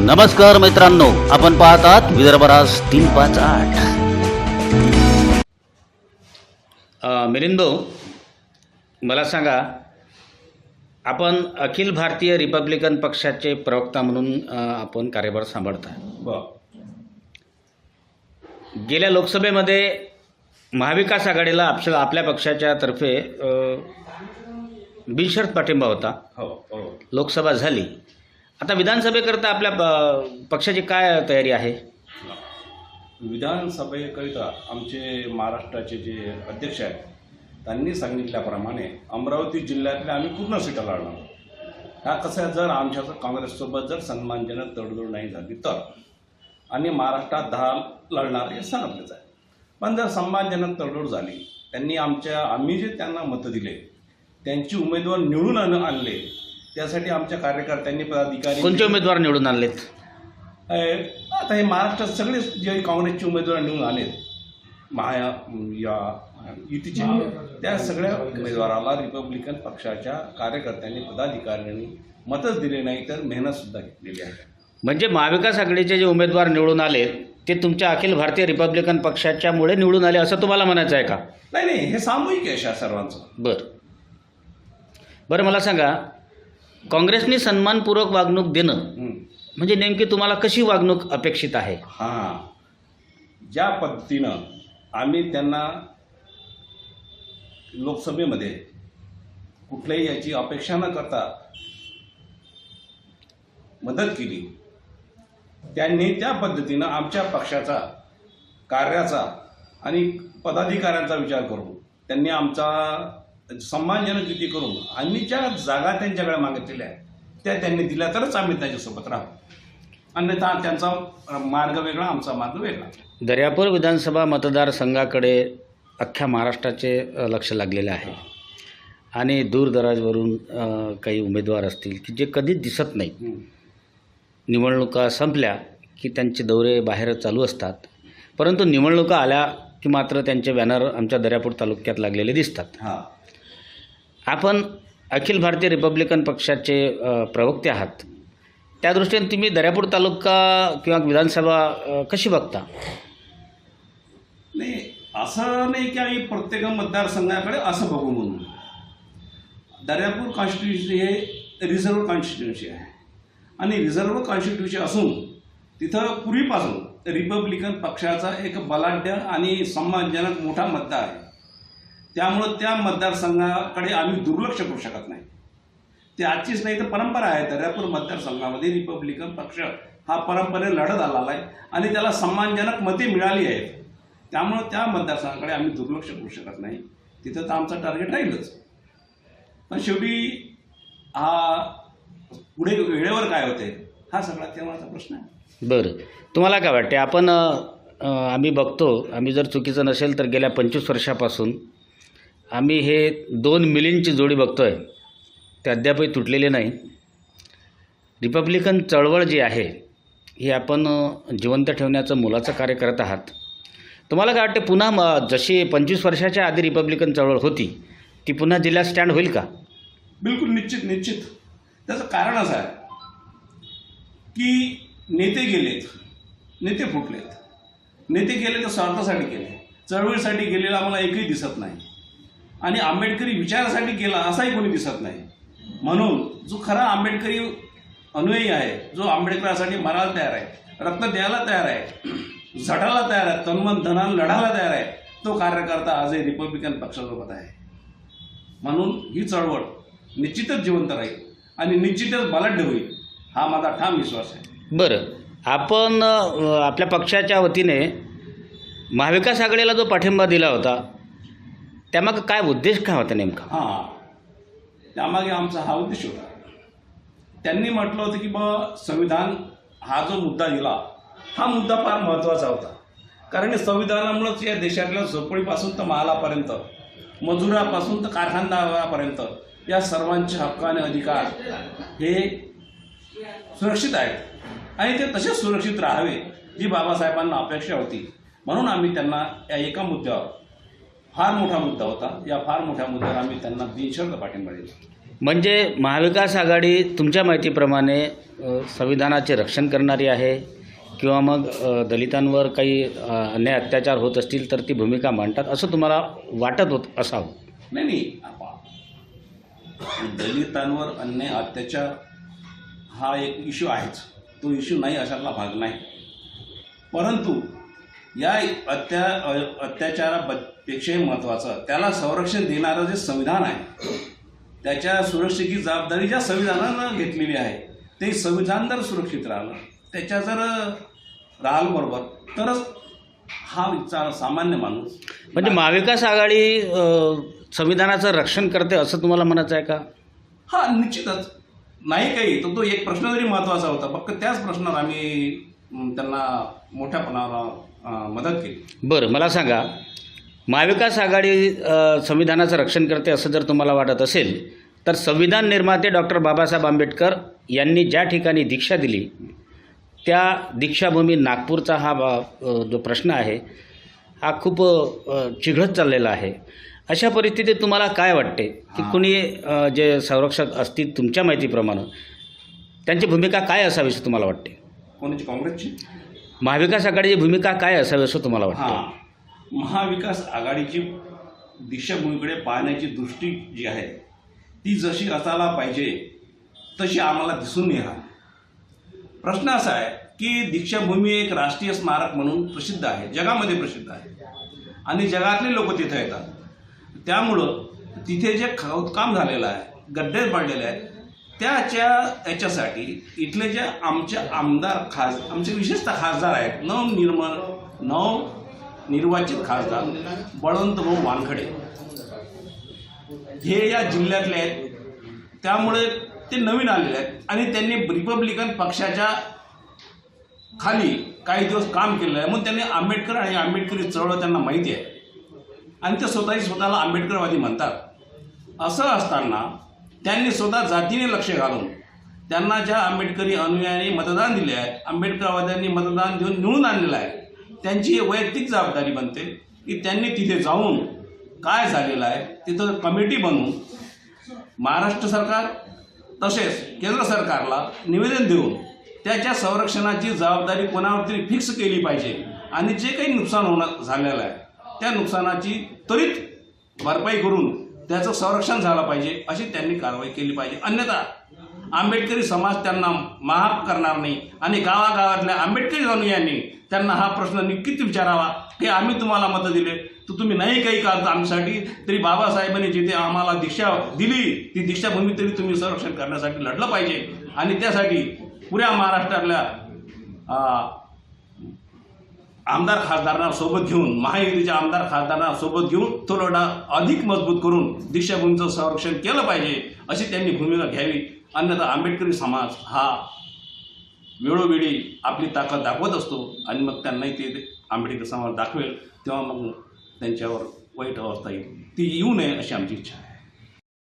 नमस्कार मित्रांनो आपण पाहतात विदर्भराज तीन पाच आठ. मिलिंद भाऊ मला सांगा आपण अखिल भारतीय रिपब्लिकन पक्षाचे प्रवक्ता म्हणून आपण कार्यभार सांभाळता गेल्या लोकसभेमध्ये महाविकास आघाडीला आपल्या आपल्या पक्षाच्या तर्फे बिनशर्त पाठिंबा होता. हो हो. लोकसभा झाली. आता विधानसभेकरता आपल्या अ, पक्षाची काय तयारी आहे? विधानसभेकरिता आमचे महाराष्ट्राचे जे अध्यक्ष आहेत त्यांनी सांगितल्याप्रमाणे अमरावती जिल्ह्यातल्या आम्ही पूर्ण सीटा लढणार हा कसं आहे जर आमच्या काँग्रेससोबत जर सन्मानजनक तडजोड नाही झाली तर. आणि महाराष्ट्रात दहा लढणार हे सांगितलंच आहे. पण जर सन्मानजनक तडजोड झाली त्यांनी आमच्या आम्ही जे त्यांना मतं दिले त्यांची उमेदवार निवडून आण- आणले त्यासाठी आमच्या कार्यकर्त्यांनी पदाधिकारी कोणते उमेदवार निवडून आणलेत. आता हे महाराष्ट्रात सगळे जे काँग्रेसचे उमेदवार निवडून आले महा या युतीचे त्या सगळ्या उमेदवाराला रिपब्लिकन पक्षाच्या कार्यकर्त्यांनी पदाधिकाऱ्यांनी मतच दिले नाही तर मेहनत सुद्धा घेतलेली आहे. म्हणजे महाविकास आघाडीचे जे उमेदवार निवडून आले ते तुमच्या अखिल भारतीय रिपब्लिकन पक्षाच्यामुळे निवडून आले असं तुम्हाला म्हणायचं आहे का? नाही नाही हे सामूहिक यश आहे सर्वांचं. बरं. बरं मला सांगा काँग्रेसने सन्मानपूर्वक वागणूक देणं. म्हणजे नेमकी तुम्हाला कशी वागणूक अपेक्षित आहे हां ज्या पद्धतीनं आम्ही त्यांना लोकसभेमध्ये कुठल्याही याची अपेक्षा न करता मदत केली त्यांनी त्या पद्धतीनं आमच्या पक्षाचा कार्याचा आणि पदाधिकाऱ्यांचा विचार करून त्यांनी आमचा सन्मानजनक युती करून आम्ही ज्या जागा त्यांच्याकडे मागितलेल्या आहेत त्या त्यांनी दिल्या तरच आम्ही त्याच्यासोबत राहू. अन्यथा त्यांचा मार्ग वेगळा आमचा मार्ग वेगळा. दर्यापूर विधानसभा मतदारसंघाकडे अख्ख्या महाराष्ट्राचे लक्ष लागलेले आहे. आणि दूरदराजवरून काही उमेदवार असतील की जे कधीच दिसत नाहीत. हं. निवडणुका संपल्या की त्यांचे दौरे बाहेर चालू असतात. परंतु निवडणुका आल्या की मात्र त्यांचे बॅनर आमच्या दर्यापूर तालुक्यात लागलेले दिसतात. हा. आपण अखिल भारतीय रिपब्लिकन पक्षाचे प्रवक्ते आहात. त्या दृष्टीने तुम्ही दर्यापूर तालुका किंवा विधानसभा कशी बघता? नाही असं नाही की आम्ही प्रत्येक मतदारसंघाकडे असं बघू म्हणून. दर्यापूर कॉन्स्टिट्युन्सी हे रिझर्व्ह कॉन्स्टिट्युन्सी आहे. आणि रिझर्व्ह कॉन्स्टिट्युन्सी असून तिथं पूर्वीपासून रिपब्लिकन पक्षाचा एक बलाढ्य आणि सन्मानजनक मोठा मतदार आहे. त्यामुळं त्या मतदारसंघाकडे आम्ही दुर्लक्ष करू शकत नाही. ते आजचीच नाही तर परंपरा आहे. दर्यापूर मतदारसंघामध्ये रिपब्लिकन पक्ष हा परंपरे लढत आलेला आहे आणि त्याला सन्मानजनक मते मिळाली आहेत. त्यामुळं त्या मतदारसंघाकडे आम्ही दुर्लक्ष करू शकत नाही. तिथं तर आमचा टार्गेट राहीलच. पण शेवटी हा पुढे वेळेवर काय होते हा सगळा तेव्हाचा प्रश्न आहे. बरं. तुम्हाला काय वाटते आपण आम्ही बघतो आम्ही जर चुकीचं नसेल तर गेल्या पंचवीस वर्षापासून आम्ही हे दोन मिलींची जोडी बघतो आहे ते अद्यापही तुटलेले नाही. रिपब्लिकन चळवळ जी आहे ही आपण जिवंत ठेवण्याचं मुलाचं कार्य करत आहात. तुम्हाला काय वाटते पुन्हा म जशी पंचवीस वर्षाच्या आधी रिपब्लिकन चळवळ होती ती पुन्हा जिल्ह्यात स्टँड होईल का? बिलकुल निश्चित निश्चित. त्याचं कारण असं आहे की नेते गेलेत नेते फुटलेत. नेते गेले तर स्वार्थासाठी गेले. चळवळीसाठी गेलेला आम्हाला एकही दिसत नाही. आणि आंबेडकरी विचारासाठी गेला असाही कोणी दिसत नाही. म्हणून जो खरा आंबेडकरी अनुयायी आहे जो आंबेडकरासाठी मरायला तयार आहे रक्त द्यायला तयार आहे झटायला तयार आहे तन्मन धनान लढायला तयार आहे तो कार्यकर्ता आजही रिपब्लिकन पक्षासोबत आहे. म्हणून ही चळवळ निश्चितच जिवंत राहील आणि निश्चितच बलाढ्य होईल हा माझा ठाम विश्वास आहे. बरं. आपण आपल्या पक्षाच्या वतीने महाविकास आघाडीला जो पाठिंबा दिला होता त्यामागं काय उद्देश काय होता नेमका? हां. त्यामागे आमचा हा उद्देश होता. त्यांनी म्हटलं होतं की बा संविधान हा जो मुद्दा दिला हा मुद्दा फार महत्त्वाचा होता. कारण संविधानामुळंच या देशातल्या झोपडीपासून तर महालापर्यंत मजुरापासून तर कारखानदारापर्यंत या सर्वांचे हक्क आणि अधिकार हे सुरक्षित आहेत. आणि ते तसेच सुरक्षित राहावे जी बाबासाहेबांना अपेक्षा होती. म्हणून आम्ही त्यांना या एका मुद्द्यावर फार मोठा मुद्दा होता. या फार मोठ्या मुद्द्यावर आम्ही त्यांना बिनशर्त पाठिंबा दिला. म्हणजे महाविकास आघाडी तुमच्या माहितीप्रमाणे संविधानाचे रक्षण करणारी आहे किंवा मग दलितांवर काही अन्याय अत्याचार होत असतील तर ती भूमिका मांडतात असं तुम्हाला वाटत होत असावं? नाही नाही. दलितांवर अन्याय अत्याचार हा एक इश्यू आहेच. तो इश्यू नाही अशातला भाग नाही. परंतु या अत्या अत्याचारापेक्षाही महत्त्वाचं त्याला संरक्षण देणारं जे संविधान आहे त्याच्या सुरक्षेची जबाबदारी ज्या संविधानानं घेतलेली आहे ते संविधान जर सुरक्षित राहिलं त्याच्या जर राहिलं बरोबर तरच हा विचार सामान्य माणूस म्हणजे महाविकास आघाडी संविधानाचं रक्षण करते असं तुम्हाला म्हणायचं आहे का? हा निश्चितच. नाही काही तर तो एक प्रश्न जरी महत्त्वाचा होता फक्त त्याच प्रश्नावर आम्ही त्यांना मोठ्या पणावर अं, मदत केली. बरं मला सांगा महाविकास आघाडी संविधानाचं रक्षण करते असं जर तुम्हाला वाटत असेल तर संविधान निर्माते डॉक्टर बाबासाहेब आंबेडकर यांनी ज्या ठिकाणी दीक्षा दिली त्या दीक्षाभूमी नागपूरचा हा जो प्रश्न आहे हा खूप चिघळत चाललेला आहे. अशा परिस्थितीत तुम्हाला काय वाटते? की. कुणी जे संरक्षक असतील तुमच्या माहितीप्रमाणे त्यांची भूमिका काय असावी असं तुम्हाला वाटते? कोणाची? काँग्रेसची? महाविकास आघाडीची भूमिका काय असावी असं तुम्हाला वाटतं? हां महाविकास आघाडीची दीक्षाभूमीकडे पाहण्याची दृष्टी जी आहे ती जशी असायला पाहिजे तशी आम्हाला दिसून नाही राहिली प्रश्न असा आहे की दीक्षाभूमी एक राष्ट्रीय स्मारक म्हणून प्रसिद्ध आहे जगामध्ये प्रसिद्ध आहे. आणि जगातले लोक तिथे येतात. त्यामुळं तिथे जे खोदकाम झालेलं आहे गड्डे पडलेले आहेत त्याच्या याच्यासाठी इथले जे आमचे आमदार खास आमचे विशेषतः खासदार आहेत नवनिर्मळ नव निर्वाचित खासदार बळवंतभाऊ वानखडे. हे या जिल्ह्यातले आहेत. त्यामुळे ते नवीन आलेले आहेत आणि त्यांनी रिपब्लिकन पक्षाच्या खाली काही दिवस काम केलेलं आहे. म्हणून त्यांनी आंबेडकर आणि आंबेडकरी चळवळ त्यांना माहिती आहे. आणि ते स्वतःही स्वतःला आंबेडकरवादी म्हणतात. असं असताना त्यांनी स्वतः जातीने लक्ष घालून त्यांना ज्या आंबेडकरी अनुयायांनी मतदान दिले आहे आंबेडकरवाद्यांनी मतदान देऊन निवडून आणलेलं आहे त्यांची वैयक्तिक जबाबदारी बनते की त्यांनी तिथे जाऊन काय झालेलं आहे तिथं कमिटी बनवून महाराष्ट्र सरकार तसेच केंद्र सरकारला निवेदन देऊन त्याच्या संरक्षणाची जबाबदारी कोणावरती फिक्स केली पाहिजे आणि जे काही नुकसान होणं झालेलं आहे त्या नुकसानाची त्वरित भरपाई करून त्याचं संरक्षण झालं पाहिजे अशी त्यांनी कारवाई केली पाहिजे. अन्यथा आंबेडकरी समाज त्यांना माफ करणार नाही. आणि गावागावातल्या आंबेडकरी अनुयांनी त्यांना हा प्रश्न नक्कीच विचारावा की आम्ही तुम्हाला मतं दिले तर तुम्ही नाही काही काल आमच्यासाठी तरी बाबासाहेबांनी जिथे आम्हाला दीक्षा दिली ती दीक्षाभूमी तरी तुम्ही संरक्षण करण्यासाठी लढलं पाहिजे. आणि त्यासाठी पुऱ्या महाराष्ट्रातल्या आमदार खासदारांना सोबत घेऊन महायुतीच्या आमदार खासदारांना सोबत घेऊन तो लढा अधिक मजबूत करून दीक्षाभूमीचं संरक्षण केलं पाहिजे अशी त्यांनी भूमिका घ्यावी. अन्यथा आंबेडकरी समाज हा वेळोवेळी आपली ताकद दाखवत असतो आणि मग त्यांनाही ते आंबेडकर समाज दाखवेल. तेव्हा मग त्यांच्यावर वाईट अवस्था येईल. ती येऊ नये अशी आमची इच्छा आहे.